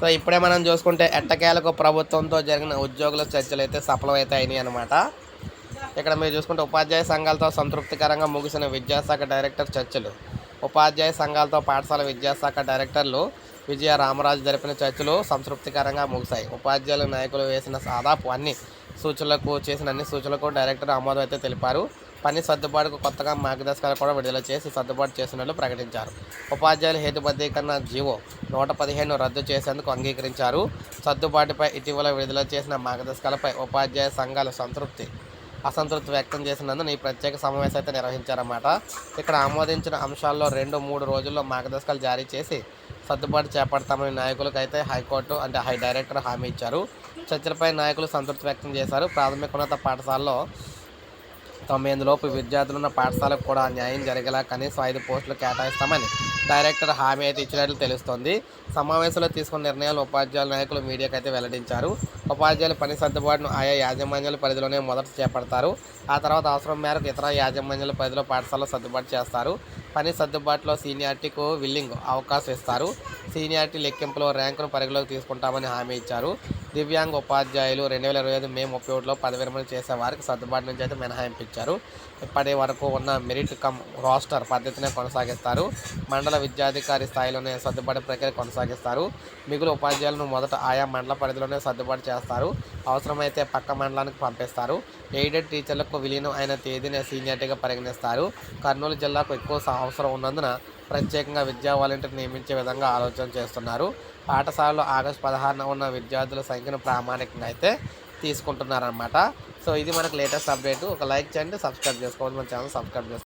So ఇప్పుడే మనం చూసుకుంటే ఎట్టకేలకు ప్రభుత్వంతో జరిగిన ఉద్యోగుల చర్చలు అయితే సఫలమైతే అయినాయి అనమాట ఇక్కడ మీరు చూసుకుంటే ఉపాధ్యాయ సంఘాలతో సంతృప్తికరంగా ముగిసిన విద్యాశాఖ డైరెక్టర్ చర్చలు ఉపాధ్యాయ సంఘాలతో పాఠశాల విద్యాశాఖ డైరెక్టర్లు విజయ రామరాజు జరిపిన చర్చలు సంతృప్తికరంగా ముగిశాయి. ఉపాధ్యాయుల నాయకులు వేసిన దాదాపు అన్ని సూచనలకు చేసిన అన్ని సూచనలకు డైరెక్టర్ ఆమోదం అయితే తెలిపారు. పని సర్దుబాటుకు కొత్తగా మార్గదర్శకాలు కూడా విడుదల చేసి సర్దుబాటు చేసినట్లు ప్రకటించారు. ఉపాధ్యాయుల హేతుబద్ధీకరణ జీవో నూట పదిహేను రద్దు చేసేందుకు అంగీకరించారు. సర్దుబాటుపై ఇటీవల విడుదల చేసిన మార్గదర్శకాలపై ఉపాధ్యాయ సంఘాలు సంతృప్తి అసంతృప్తి వ్యక్తం చేసినందున ఈ ప్రత్యేక సమావేశం అయితే నిర్వహించారన్నమాట. ఇక్కడ ఆమోదించిన అంశాల్లో రెండు మూడు రోజుల్లో మార్గదర్శకాలు జారీ చేసి సర్దుబాటు చేపడతామని నాయకులకు అయితే హైకోర్టు అంటే హై డైరెక్టర్ హామీ ఇచ్చారు. చర్చలపై నాయకులు సంతృప్తి వ్యక్తం చేశారు. ప్రాథమికోన్నత పాఠశాలలో తొమ్మిదిలోపు విద్యార్థులున్న పాఠశాలకు కూడా న్యాయం జరిగేలా కనీసం ఐదు పోస్టులు కేటాయిస్తామని డైరెక్టర్ హామీ అయితే ఇచ్చినట్లు తెలుస్తోంది. సమావేశంలో తీసుకున్న నిర్ణయాలు ఉపాధ్యాయుల నాయకులు మీడియాకు అయితే వెల్లడించారు. ఉపాధ్యాయుల పని సర్దుబాటును ఆయా యాజమాన్యాల పరిధిలోనే మొదట చేపడతారు. ఆ తర్వాత అవసరం మేరకు ఇతర యాజమాన్యాల పరిధిలో పాఠశాలలో సర్దుబాటు చేస్తారు. పని సర్దుబాటులో సీనియారిటీకు విల్లింగ్ అవకాశం ఇస్తారు. సీనియారిటీ లెక్కింపులో ర్యాంకును పరిగణలోకి తీసుకుంటామని హామీ ఇచ్చారు. దివ్యాంగ ఉపాధ్యాయులు రెండు వేల ఇరవై ఐదు మే ముప్పై ఒకటిలో పదవి విరమణ చేసే వారికి సర్దుబాటు నుంచి అయితే మినహాయింపించారు. ఇప్పటి వరకు ఉన్న మెరిట్ కమ్ రోస్టర్ పద్ధతినే కొనసాగిస్తారు. మండల విద్యాధికారి స్థాయిలోనే సర్దుబాటు ప్రక్రియ కొనసాగిస్తారు. మిగులు ఉపాధ్యాయులను మొదట ఆయా మండల పరిధిలోనే సర్దుబాటు చేస్తారు. అవసరమైతే పక్క మండలానికి పంపిస్తారు. ఎయిడెడ్ టీచర్లకు విలీనం అయిన తేదీని సీనియారిటీగా పరిగణిస్తారు. కర్నూలు జిల్లాకు ఎక్కువ అవసరం ఉన్నందున ప్రత్యేకంగా విద్యా వాలంటీర్ నియమించే విధంగా ఆలోచన చేస్తున్నారు. పాఠశాలలో ఆగస్టు పదహారున ఉన్న విద్యార్థుల సంఖ్యను ప్రామాణికంగా అయితే తీసుకుంటున్నారన్నమాట. సో ఇది మనకు లేటెస్ట్ అప్డేట్. ఒక లైక్ చేయండి సబ్స్క్రైబ్ చేసుకోవాలి మన ఛానల్ సబ్స్క్రైబ్ చేసుకోండి.